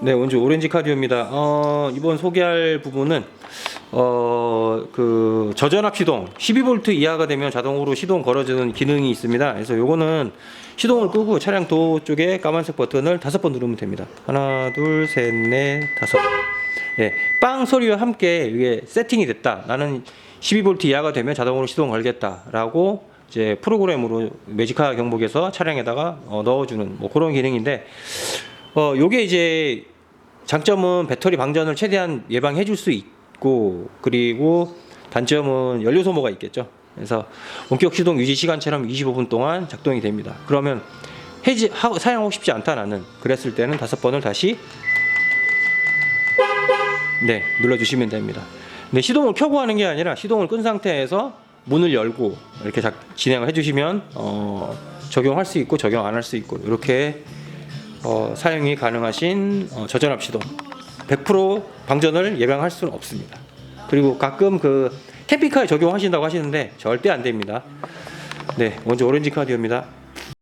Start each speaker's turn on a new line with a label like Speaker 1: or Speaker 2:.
Speaker 1: 네, 원주 오렌지 카디오입니다. 어, 이번 소개할 부분은 어, 그 저전압 시동 12V 이하가 되면 자동으로 시동 걸어주는 기능이 있습니다. 그래서 요거는 시동을 끄고 차량 도 쪽에 까만색 버튼을 다섯 번 누르면 됩니다. 하나, 둘, 셋, 넷, 다섯. 예, 빵 소리와 함께 이게 세팅이 됐다. 나는 12V 이하가 되면 자동으로 시동 걸겠다라고 이제 프로그램으로 매지카 경복에서 차량에다가 어, 넣어주는 뭐 그런 기능인데 어, 요게 이제 장점은 배터리 방전을 최대한 예방해 줄 수 있고 그리고 단점은 연료 소모가 있겠죠. 그래서 원격 시동 유지 시간처럼 25분 동안 작동이 됩니다. 그러면 해지 하, 사용하고 싶지 않다 나는 그랬을 때는 다섯 번을 다시 네 눌러 주시면 됩니다. 근데 시동을 켜고 하는 게 아니라 시동을 끈 상태에서 문을 열고 이렇게 작, 진행을 해주시면 어, 적용할 수 있고 적용 안 할 수 있고 이렇게 어, 사용이 가능하신 어, 저전압 시동 100% 방전을 예방할 수는 없습니다. 그리고 가끔 그 캠핑카에 적용하신다고 하시는데 절대 안 됩니다. 네, 먼저 오렌지 카드입니다.